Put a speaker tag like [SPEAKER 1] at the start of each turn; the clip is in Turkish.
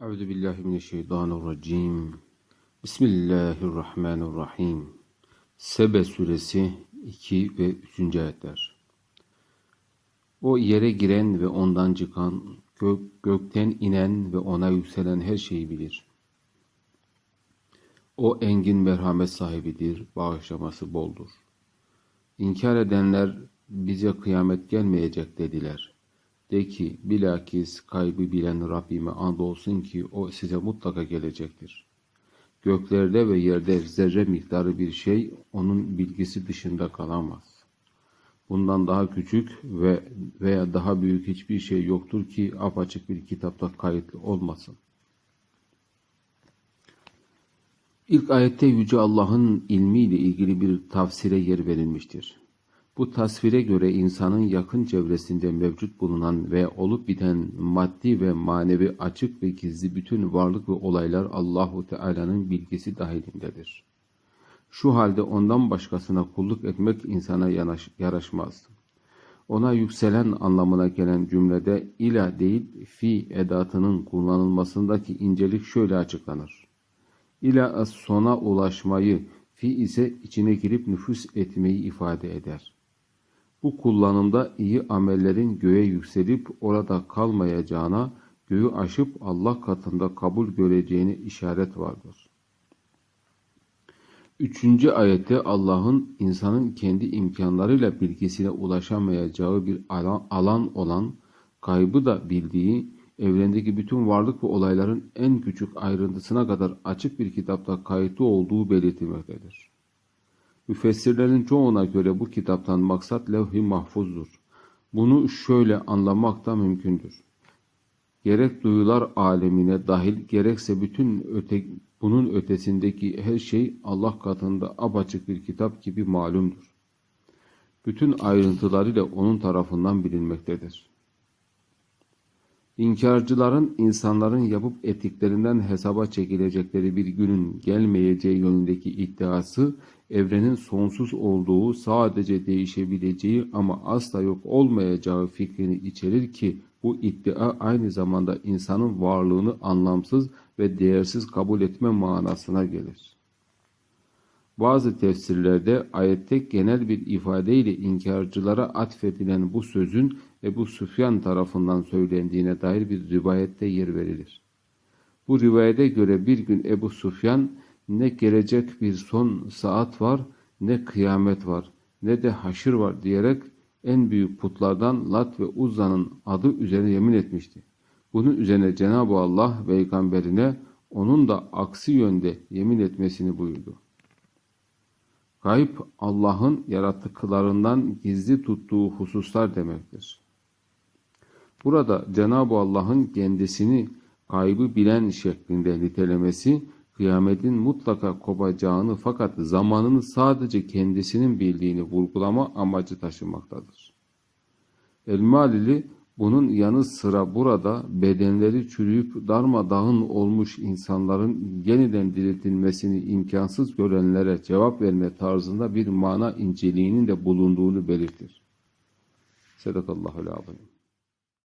[SPEAKER 1] Euzu billahi mineşşeytanirracim. Bismillahirrahmanirrahim. Sebe suresi 2 ve 3. ayetler. O yere giren ve ondan çıkan, gök, gökten inen ve ona yükselen her şeyi bilir. O engin merhamet sahibidir, bağışlaması boldur. İnkar edenler bize kıyamet gelmeyecek dediler. De ki bilakis kaybı bilen Rabbime andolsun ki o size mutlaka gelecektir. Göklerde ve yerde zerre miktarı bir şey onun bilgisi dışında kalamaz. Bundan daha küçük ve veya daha büyük hiçbir şey yoktur ki apaçık bir kitapta kayıtlı olmasın. İlk ayette Yüce Allah'ın ilmiyle ilgili bir tafsire yer verilmiştir. Bu tasvire göre insanın yakın çevresinde mevcut bulunan ve olup biten maddi ve manevi açık ve gizli bütün varlık ve olaylar Allahu Teala'nın bilgisi dahilindedir. Şu halde ondan başkasına kulluk etmek insana yanaş, yaraşmaz. Ona yükselen anlamına gelen cümlede ila değil fi edatının kullanılmasındaki incelik şöyle açıklanır. İla sona ulaşmayı, fi ise içine girip nüfus etmeyi ifade eder. Bu kullanımda iyi amellerin göğe yükselip orada kalmayacağına, göğü aşıp Allah katında kabul göreceğine işaret vardır. Üçüncü ayette Allah'ın insanın kendi imkanlarıyla bilgisine ulaşamayacağı bir alan, alan olan kaybı da bildiği, evrendeki bütün varlık ve olayların en küçük ayrıntısına kadar açık bir kitapta kayıtlı olduğu belirtilmektedir. Müfessirlerin çoğuna göre bu kitaptan maksat levh-i mahfuzdur. Bunu şöyle anlamak da mümkündür. Gerek duyular alemine dahil gerekse bütün öte, bunun ötesindeki her şey Allah katında apaçık bir kitap gibi malumdur. Bütün ayrıntılarıyla onun tarafından bilinmektedir. İnkarcıların insanların yapıp ettiklerinden hesaba çekilecekleri bir günün gelmeyeceği yönündeki iddiası evrenin sonsuz olduğu, sadece değişebileceği ama asla yok olmayacağı fikrini içerir ki bu iddia aynı zamanda insanın varlığını anlamsız ve değersiz kabul etme manasına gelir. Bazı tefsirlerde ayette genel bir ifadeyle inkarcılara atfedilen bu sözün Ebu Süfyan tarafından söylendiğine dair bir rivayette yer verilir. Bu rivayete göre bir gün Ebu Süfyan ne gelecek bir son saat var, ne kıyamet var, ne de haşır var diyerek en büyük putlardan Lat ve Uzza'nın adı üzerine yemin etmişti. Bunun üzerine Cenab-ı Allah peygamberine onun da aksi yönde yemin etmesini buyurdu. Gayb Allah'ın yarattıklarından gizli tuttuğu hususlar demektir. Burada Cenab-ı Allah'ın kendisini kaybı bilen şeklinde nitelemesi kıyametin mutlaka kopacağını fakat zamanını sadece kendisinin bildiğini vurgulama amacı taşımaktadır. Elmalili bunun yanı sıra burada bedenleri çürüyüp darmadağın olmuş insanların yeniden diriltilmesini imkansız görenlere cevap verme tarzında bir mana inceliğinin de bulunduğunu belirtir. Sedakallahu aleyhi.